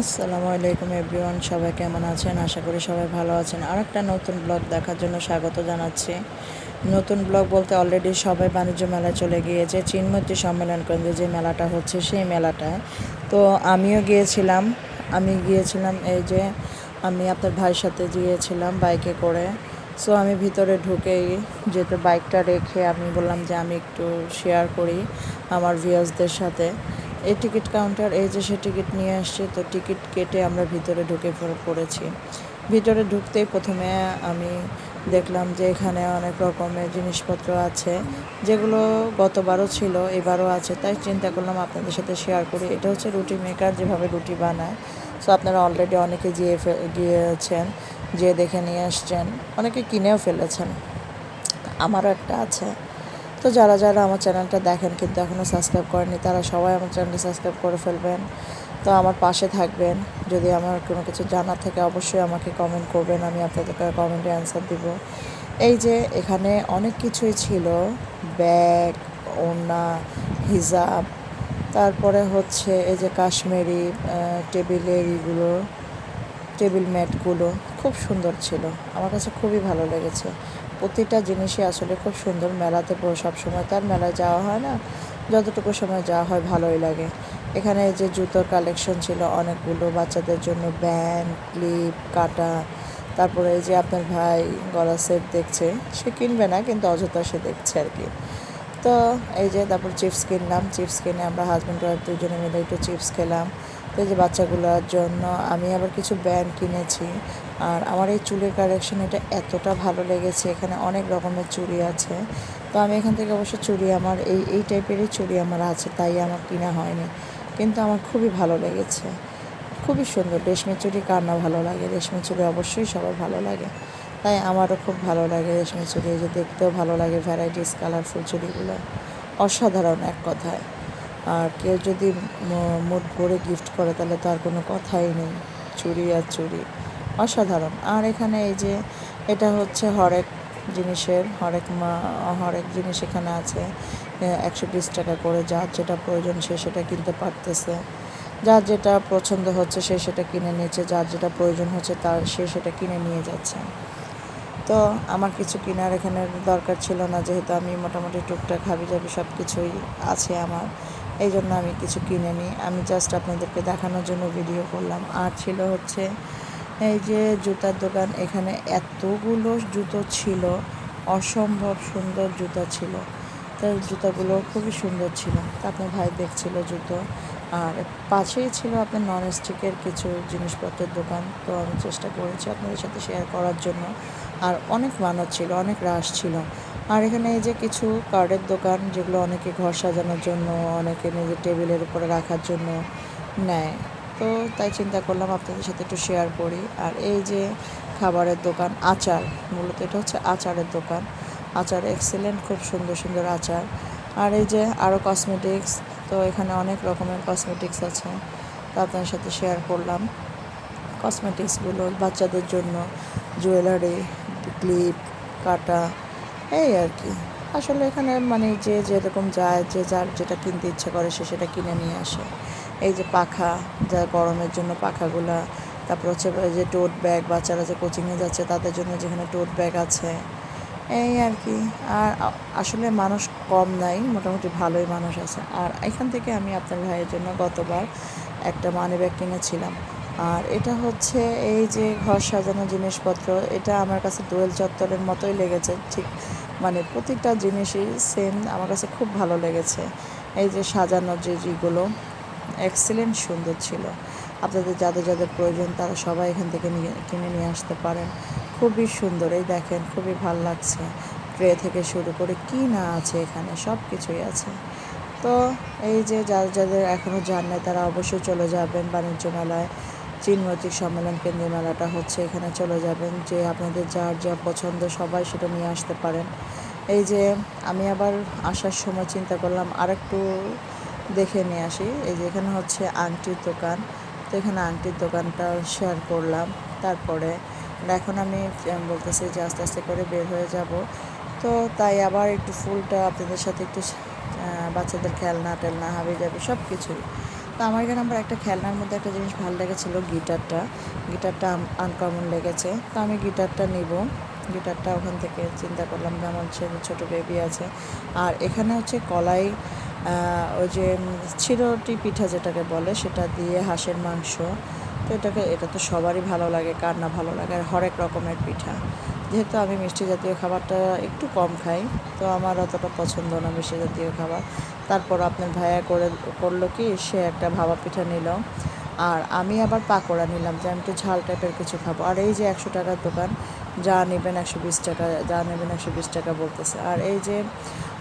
আসসালামু আলাইকুম এভরিওয়ান, সবাই কেমন আছেন? আশা করি সবাই ভালো আছেন। আর একটা নতুন ব্লগ দেখার জন্য স্বাগত জানাচ্ছি। নতুন ব্লগ বলতে অলরেডি সবাই বাণিজ্য মেলায় চলে গিয়েছে। চিনমতি সম্মেলন কেন্দ্রে যে মেলাটা হচ্ছে, সেই মেলাটায়। তো আমিও গিয়েছিলাম। আমি গিয়েছিলাম এই যে, আমি আপনার ভাইয়ের সাথে গিয়েছিলাম বাইকে করে। সো আমি ভিতরে ঢুকেই যেহেতু বাইকটা রেখে আমি বললাম যে আমি একটু শেয়ার করি আমার ভিউয়ার্সদের সাথে। এই টিকিট কাউন্টার, এই যে সে টিকিট নিয়ে আসছে, তো টিকিট কেটে আমরা ভিতরে ঢুকে পড়েছি। ভিতরে ঢুকতেই প্রথমে আমি দেখলাম যে এখানে অনেক রকমের জিনিসপত্র আছে, যেগুলো গতবারও ছিল, এবারও আছে। তাই চিন্তা করলাম আপনাদের সাথে শেয়ার করি। এটা হচ্ছে রুটি মেকার যেভাবে রুটি বানায়। সো আপনারা অলরেডি অনেকে গিয়ে গিয়েছেন যে দেখে নিয়ে আসছেন। অনেকে কিনেও ফেলেছেন। আমারও একটা আছে। তো যারা যারা আমার চ্যানেলটা দেখেন কিন্তু এখনও সাবস্ক্রাইব করেনি তারা সবাই আমার চ্যানেলটি সাবস্ক্রাইব করে ফেলবেন। তো আমার পাশে থাকবেন। যদি আমার কোনো কিছু জানার থাকে অবশ্যই আমাকে কমেন্ট করবেন, আমি আপনাদেরকে কমেন্টে অ্যান্সার দিব। এই যে এখানে অনেক কিছুই ছিল। ব্যাগ, ওড়না, হিজাব, তারপরে হচ্ছে এই যে কাশ্মীরি টেবিলের ইগুলো টেবিল ম্যাটগুলো। খুব সুন্দর ছিল। আমার কাছে খুবই ভালো লেগেছে। প্রতিটা জিনিসই আসলে খুব সুন্দর। মেলাতে পুরো সবসময় তার মেলায় যাওয়া হয় না। যতটুকু সময় যাওয়া হয় ভালোই লাগে। এখানে যে জুতোর কালেকশন ছিল অনেকগুলো বাচ্চাদের জন্য ব্যান্ড, ক্লিপ, কাটা, তারপরে এই যে আপনার ভাই গলা সেট দেখছে, সে কিনবে না কিন্তু অযথা সে দেখছে আর কি। তো এই যে তারপর চিপস কিনলাম। চিপস কিনে আমরা হাজব্যান্ড ওয়াইফ দুজনে মিলে একটু চিপস খেলাম। তো এই যে বাচ্চাগুলোর জন্য আমি আবার কিছু ব্যান্ড কিনেছি। আর আমার এই চুলের কালেকশন এটা এতটা ভালো লেগেছে, এখানে অনেক রকমের চুড়ি আছে। তো আমি এখান থেকে অবশ্য চুড়ি আমার, এই এই টাইপেরই চুড়ি আমার আছে, তাই আমার কিনা হয়নি। কিন্তু আমার খুবই ভালো লেগেছে। খুবই সুন্দর, রেশমি চুড়ি কার না ভালো লাগে? রেশমি চুড়ি অবশ্যই সবার ভালো লাগে। তাই আমারও খুব ভালো লাগে রেশমি চুড়ি যে দেখতেও ভালো লাগে ভ্যারাইটিস কালারফুল চুড়িগুলো। অসাধারণ এক কথায়। আর কেউ যদি ম- মুড ভরে গিফট করে, তাহলে তো আর কোনো কথাই নেই। চুরি আর চুরি। অসাধারণ। আর এখানে এই যে, এটা হচ্ছে হরেক জিনিসের, হরেক মা, হরেক জিনিস এখানে আছে। একশো বিশ টাকা করে। যার যেটা প্রয়োজন সে সেটা কিনতে পারতেছে। যার যেটা পছন্দ হচ্ছে সে সেটা কিনে নিচ্ছে যার যেটা প্রয়োজন হচ্ছে তার, সে সেটা কিনে নিয়ে যাচ্ছে। তো আমার কিছু কেনার এখানে দরকার ছিল না। যেহেতু আমি মোটামুটি টুকটাক হাবি যাবি সব কিছুই আছে আমার। এই জন্য আমি কিছু কিনে নিই আমি জাস্ট আপনাদেরকে দেখানোর জন্য ভিডিও করলাম। আর ছিল হচ্ছে, এই যে জুতার দোকান, এখানে এতগুলো জুতো ছিল, অসম্ভব সুন্দর জুতা ছিল। তো জুতাগুলো খুবই সুন্দর ছিল। তা আপনার ভাই দেখছিল জুতো। আর পাশেই ছিল আপনার নন স্টিকের কিছু জিনিসপত্রের দোকান। তো আমি চেষ্টা করেছি আপনাদের সাথে শেয়ার করার জন্য। আর অনেক মানুষ ছিল, অনেক রাশ ছিল। আর এখানে এই যে কিছু কার্ডের দোকান যেগুলো অনেকে ঘর সাজানোর জন্য, অনেকে নিজের টেবিলের উপরে রাখার জন্য নেয়। তো তাই চিন্তা করলাম আপনাদের সাথে একটু শেয়ার করি। আর এই যে খাবারের দোকান, আচার, মূলত এটা হচ্ছে আচারের দোকান। আচার এক্সেলেন্ট খুব সুন্দর সুন্দর আচার। আর এই যে আরও কসমেটিক্স তো এখানে অনেক রকমের কসমেটিক্স আছে। তা আপনার সাথে শেয়ার করলাম। কসমেটিক্সগুলো বাচ্চাদের জন্য জুয়েলারি ক্লিপ কাটা এই আর কি। আসলে এখানে মানে যে যেরকম যায়, যে যার যেটা কিনতে ইচ্ছে করে সে সেটা কিনে নিয়ে আসে। এই যে পাখা, যা গরমের জন্য পাখাগুলা, তারপর হচ্ছে যে টোট ব্যাগ বাচ্চারা যে কোচিংয়ে যাচ্ছে, তাদের জন্য যেখানে টোট ব্যাগ আছে, এই আর কি। আর আসলে মানুষ কম নাই, মোটামুটি ভালোই মানুষ আছে। আর এখান থেকে আমি আপনার ভাইয়ের জন্য গতবার একটা মানি ব্যাগ কিনেছিলাম। আর এটা হচ্ছে এই যে ঘর সাজানো জিনিসপত্র, এটা আমার কাছে দোয়েল চত্বরের মতোই লেগেছে, ঠিক মানে প্রতিটা জিনিসই সেম আমার কাছে খুব ভালো লেগেছে। এই যে সাজানোর যে যেগুলো এক্সিলেন্ট সুন্দর ছিল। আপনাদের যাদের যাদের প্রয়োজন, তারা সবাই এখান থেকে নিয়ে, কিনে নিয়ে আসতে পারেন। খুবই সুন্দর, এই দেখেন, খুবই ভালো লাগছে। ট্রে থেকে শুরু করে কি না আছে এখানে সব কিছুই আছে। তো এই যে যাদের যাদের এখনও যান নাই, তারা অবশ্যই চলে যাবেন বাণিজ্য মেলায়। চিনমৈত্রিক সম্মেলন কেন্দ্রীয় মেলাটা হচ্ছে। এখানে চলে যাবেন যে আপনাদের যার যা পছন্দ সবাই সেটা নিয়ে আসতে পারেন। এই যে আমি আবার আসার সময় চিন্তা করলাম, আরেকটু দেখে নিয়ে আসি। এই যে এখানে হচ্ছে আংটির দোকান। তো এখানে আংটির দোকানটা শেয়ার করলাম। তারপরে এখন আমি বলতেছি যে আস্তে আস্তে করে বের হয়ে যাব। তো তাই আবার একটু ফুলটা আপনাদের সাথে একটু বাচ্চাদের খেলনা টেলনা হাবি যাবে সব কিছুই তো আমার এখানে আমার একটা খেলনার মধ্যে একটা জিনিস ভালো লেগেছিলো, গিটারটা। গিটারটা আনকমন লেগেছে। তো আমি গিটারটা নিব। গিটারটা ওখান থেকে চিন্তা করলাম যে আমার ছেলে ছোটো বেবি আছে। আর এখানে হচ্ছে কলাই ওই যে চিরটি পিঠা যেটাকে বলে, সেটা দিয়ে হাঁসের মাংস। তো এটাকে, এটা তো সবারই ভালো লাগে, কার না ভালো লাগে, আর হরেক রকমের পিঠা। যেহেতু আমি মিষ্টি জাতীয় খাবারটা একটু কম খাই, তো আমার অতটা পছন্দ না মিষ্টি জাতীয় খাবার। তারপর আপনার ভাইয়া করে, করল কি, সে একটা ভাবা পিঠা নিল। আর আমি আবার পাকোড়া নিলাম, যে আমি একটু ঝাল টাইপের কিছু খাব। আর এই যে একশো টাকার দোকান, যা নেবেন একশো বিশ টাকা, যা নেবেন একশো বিশ টাকা বলতেছে। আর এই যে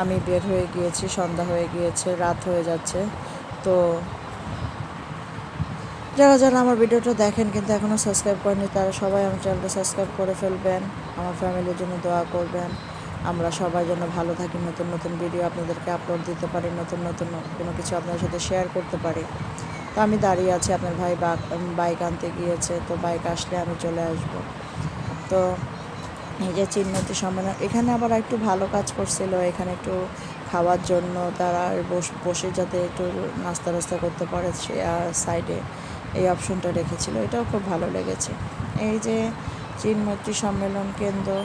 আমি বের হয়ে গিয়েছি, সন্ধ্যা হয়ে গিয়েছে, রাত হয়ে যাচ্ছে। তো যারা যারা আমার ভিডিওটা দেখেন কিন্তু এখনও সাবস্ক্রাইব করেনি তারা সবাই আমার চ্যানেলটা সাবস্ক্রাইব করে ফেলবেন। আমার ফ্যামিলির জন্য দোয়া করবেন। আমরা সবার জন্য ভালো থাকি, নতুন নতুন ভিডিও আপনাদেরকে আপলোড দিতে পারি, নতুন নতুন কোনো কিছু আপনার সাথে শেয়ার করতে পারি। তো আমি দাঁড়িয়ে আছি, আপনার ভাই বাইক আনতে গিয়েছে, তো বাইক আসলে আমি চলে আসব। তো এই যে চিন্মতি সম্মেলন এখানে আবার একটু ভালো কাজ করছিল, এখানে একটু খাওয়ার জন্য তারা বস- বসে যাতে একটু নাস্তা রাস্তা করতে পারে, সে সাইডে এই অপশনটা রেখেছিল, এটাও খুব ভালো লেগেছে। এই যে চিনমৈত্রী সম্মেলন কেন্দ্র